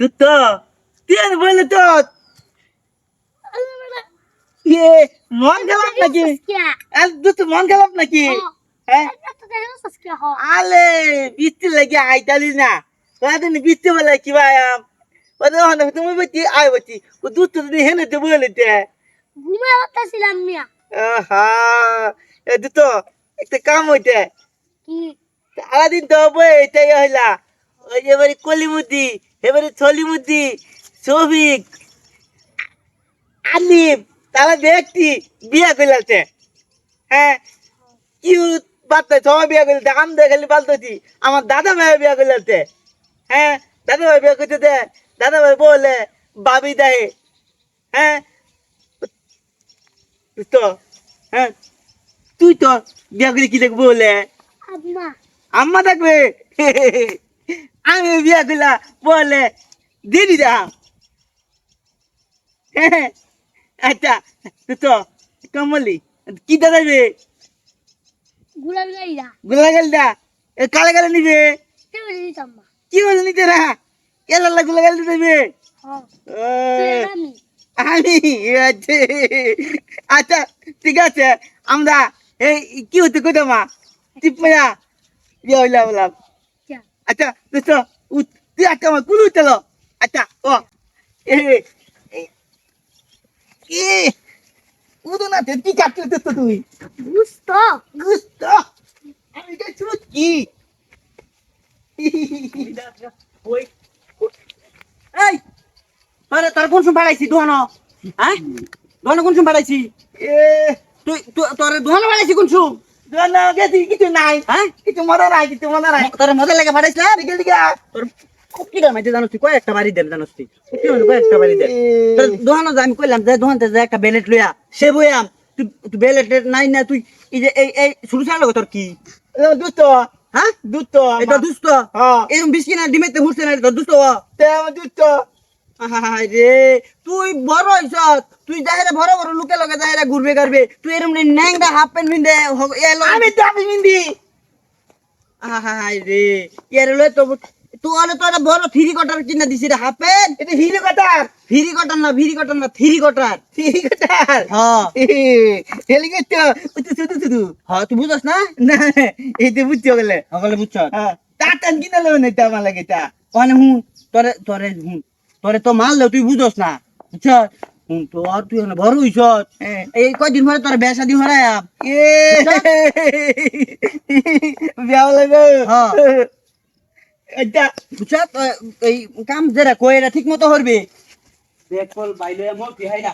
তুই তো তিন বলে তো ইয়ে মন খারাপ নাকি তো মন খারাপ নাকি হ্যাঁ আলে বৃষ্টি লাগে আইতালি না কদিন বৃষ্টি বলে কি ভাই তুমি বলছি আই বলছি ও দুধ তো তুমি হেনে দেবো বলেছে আহা এ দুটো একটা কাম হইতে সারাদিন তো বই, এটাই হইলা। ওই এবারে কলিমুদ্দি এবারে ছলিমুদ্দি শফিক আলিম তারা ব্যক্তি বিয়া কইলাছে। হ্যাঁ কিউট বাচ্চা, সবাই বিয়া কইলাছে। আম দেখালি পাল্টছি আমার দাদা ভাই বিয়া কইলাছে। হ্যাঁ দাদা ভাই বিয়া করতে দে দাদা ভাই বলে, বাবি দেয়। হ্যাঁ তো হ্যাঁ তুই তো বিয়া করে কি দেখব বলে? আম্মা থাকবে। আমি বিয়া করলা বলে দিদি দা আচ্ছা তো কমলি কি দা। কালে কালে নিবে। কি বলে নিতে না এলাল্লা গোলা দেবে আমি আচ্ছা ঠিক আছে আমরা এই কি হতে কই মা? টিপয়া ইয়া হইলা বললাম আচ্ছা দোস্ত তুই আমার কুলু চলো আচ্ছা ও। এ উদো না কি কাটলে তো তুই। গুস্ত। আমি কে এই তোর তোর কোন সময় বাড়াইছি দোহানো হ্যাঁ দোহানো কোন সময় বাড়াইছি? এ। তুই তোর দোহানো বাড়াইছি কোন সময়? দোহানো গেছি কিছু নাই। হ্যাঁ? কিছু মজা নাই কিছু মজা নাই। তোর মজা লাগে বাড়াইছ না দিকে তোর মাইতে তুই বাড়ি দেন তুই। বাড়ি তোর দোহানো আমি কইলাম যে দোহানতে যে একটা বেলেট লইয়া সে বইয়াম তুই তুই বেলেট নাই না তুই এই যে এই এই শুরু চাল তোর কি? দুস্থ হ্যাঁ? দুস্থ এটা দুস্থ এরকম বিস্কিট না ডিমেতে হুসছে না এটা আমার দুস্থ তুই বড় হইছ তুই যাহেরা বড় বড় লোকে লগে যাহেরা ঘুরবে গারবে তুই এরম ন্যাংরা হাফ প্যান্ট পিন্দে আমি তো আমি পিন্দি হাই এর তো তুই অলে তো বড় থ্রি কটার কিনা দিছি রে হাফ প্যান্ট এটা হিরি কটার হিরি কটার না ভিরি কটার না থ্রি কটার থ্রি কটার হ্যাঁ হেলি গেছো ওই তো শুধু শুধু হ্যাঁ তুই বুঝছ না না এই তো বুঝছ গেলে সকলে বুঝছ হ্যাঁ টাটান কিনা লো না এটা মালা গেটা মানে হুন তোরে তোরে তোরে তো মারলে তুই বুঝোস না। তো আর তুই না বড় হইছ? এই কয়দিন পরে তোর বিয়া লাগে হ্যাঁ। আচ্ছা এই কাম ঠিক মতো করবে। দেখ বাইলে মোর হাইরা